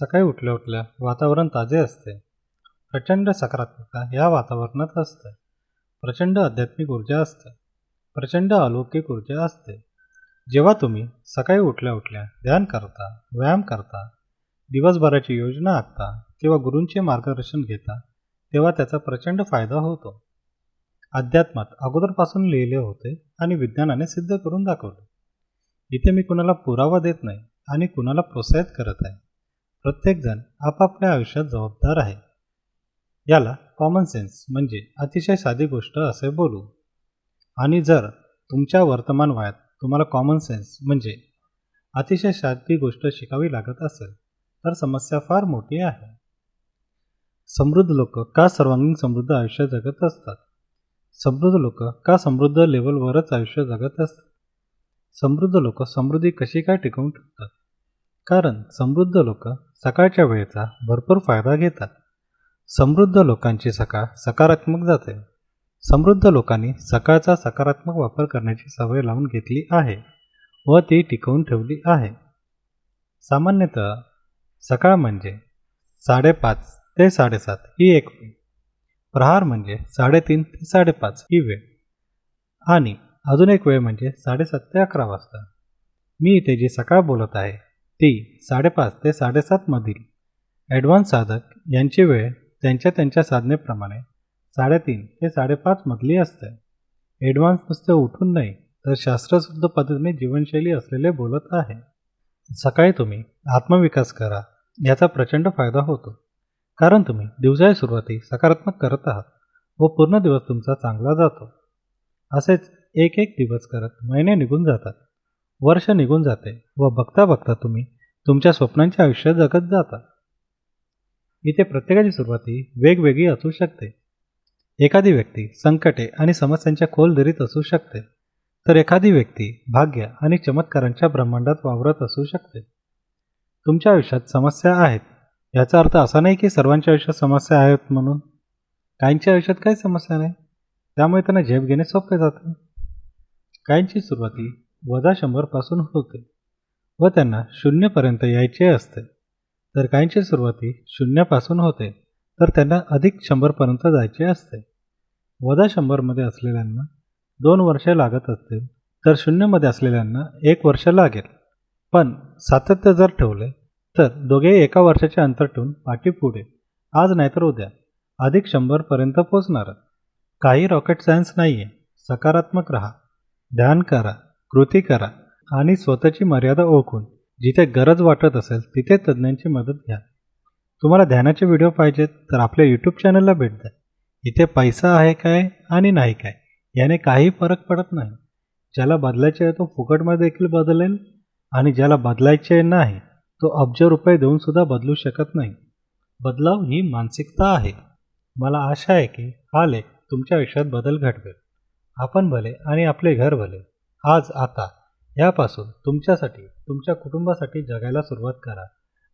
सकाळी उठल्या उठल्या वातावरण ताजे असते. प्रचंड सकारात्मकता या वातावरणात असते. प्रचंड आध्यात्मिक ऊर्जा असते. प्रचंड अलौकिक ऊर्जा असते. जेव्हा तुम्ही सकाळी उठल्या उठल्या ध्यान करता व्यायाम करता दिवसभराची योजना आखता किंवा गुरूंचे मार्गदर्शन घेता तेव्हा त्याचा प्रचंड फायदा होतो. अध्यात्मात अगोदरपासून लिहिले होते आणि विज्ञानाने सिद्ध करून दाखवले. इथे मी कुणाला पुरावा देत नाही आणि कुणाला प्रोत्साहित करत आहे. प्रत्येकजण आपापल्या आयुष्यात जबाबदार आहे. याला कॉमन सेन्स म्हणजे अतिशय साधी गोष्ट असे बोलू. आणि जर तुमच्या वर्तमान वयात तुम्हाला कॉमन सेन्स म्हणजे अतिशय साधी गोष्ट शिकावी लागत असेल तर समस्या फार मोठी आहे. समृद्ध लोक का सर्वांगीण समृद्ध आयुष्य जगत असतात? समृद्ध लोक का समृद्ध लेवलवरच आयुष्य जगत असतात? समृद्ध लोक समृद्धी कशी काय टिकवून ठेवतात? कारण समृद्ध लोक सकाळच्या वेळेचा भरपूर फायदा घेतात. समृद्ध लोकांची सकाळ सकारात्मक जाते. समृद्ध लोकांनी सकाळचा सकारात्मक वापर करण्याची सवय लावून घेतली आहे व ती टिकवून ठेवली आहे. सामान्यतः सकाळ म्हणजे साडेपाच ते साडेसात ही एक वेळ. प्रहार म्हणजे साडेतीन ते साडेपाच ही वेळ. आणि अजून एक वेळ म्हणजे साडेसात ते अकरा वाजता. मी इथे जी सकाळ बोलत आहे ती साडेपाच ते साडेसातमधील ॲडव्हान्स साधक यांची वेळ त्यांच्या त्यांच्या साधनेप्रमाणे साडेतीन ते साडेपाचमधली असते. ॲडव्हान्स नुसते उठून नाही तर शास्त्रशुद्ध पद्धतीने जीवनशैली असलेले बोलत आहे. सकाळी तुम्ही आत्मविकास करा याचा प्रचंड फायदा होतो. कारण तुम्ही दिवसाच्या सुरुवाती सकारात्मक करत आहात व पूर्ण दिवस तुमचा चांगला जातो. असेच एक एक दिवस करत महिने निघून जातात. वर्ष निघून जाते व बघता बघता तुम्ही तुमच्या स्वप्नांचे आयुष्य जगत जाता. इथे प्रत्येकाची सुरुवाती वेगवेगळी असू शकते. एखादी व्यक्ती संकटे आणि समस्यांच्या खोल दरीत असू शकते. तर एखादी व्यक्ती भाग्य आणि चमत्कारांच्या ब्रह्मांडात वावरत असू शकते. तुमच्या आयुष्यात समस्या आहेत. याचा अर्थ असा नाही की सर्वांच्या आयुष्यात समस्या आहेत म्हणून. काहींच्या आयुष्यात काही समस्या नाही. त्यामुळे त्यांना झेप घेणे सोपे जाते. काहींची सुरुवाती वजा शंभरपासून होते व त्यांना शून्यपर्यंत यायचे असते. तर काहींची सुरुवाती शून्यापासून होते तर त्यांना अधिक शंभरपर्यंत जायचे असते. वजा शंभरमध्ये असलेल्यांना दोन वर्षे लागत असतील तर शून्यमध्ये असलेल्यांना एक वर्ष लागेल. पण सातत्य जर ठेवले तर दोघे एका वर्षाचे अंतर ठेवून पाठी पुढे. आज नाहीतर उद्या. अधिक शंभरपर्यंत पोचणार काही रॉकेट सायन्स नाही आहे सकारात्मक राहा. ध्यान करा. कृती करा आणि स्वतःची मर्यादा ओळखून जिथे गरज वाटत असेल तिथे तज्ज्ञांची मदत घ्या. तुम्हाला ध्यानाचे व्हिडिओ पाहिजेत तर आपल्या यूट्यूब चॅनलला भेट द्या. इथे पैसा आहे काय आणि नाही काय याने काही फरक पडत नाही. ज्याला बदलायचे आहे तो फुकटमध्ये देखील बदलेल आणि ज्याला बदलायचे नाही तो अब्ज रुपये देऊन सुद्धा बदलू शकत नाही. बदलाव ही मानसिकता आहे. मला आशा आहे की हा लेख तुमच्या आयुष्यात बदल घडवेल. आपण भले आणि आपले घर भले. आज आता. यापासून तुमच्यासाठी तुमच्या कुटुंबासाठी जगायला सुरुवात करा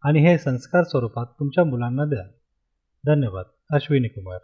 आणि हे संस्कार स्वरूपात तुमच्या मुलांना द्या. धन्यवाद. अश्विनी कुमार.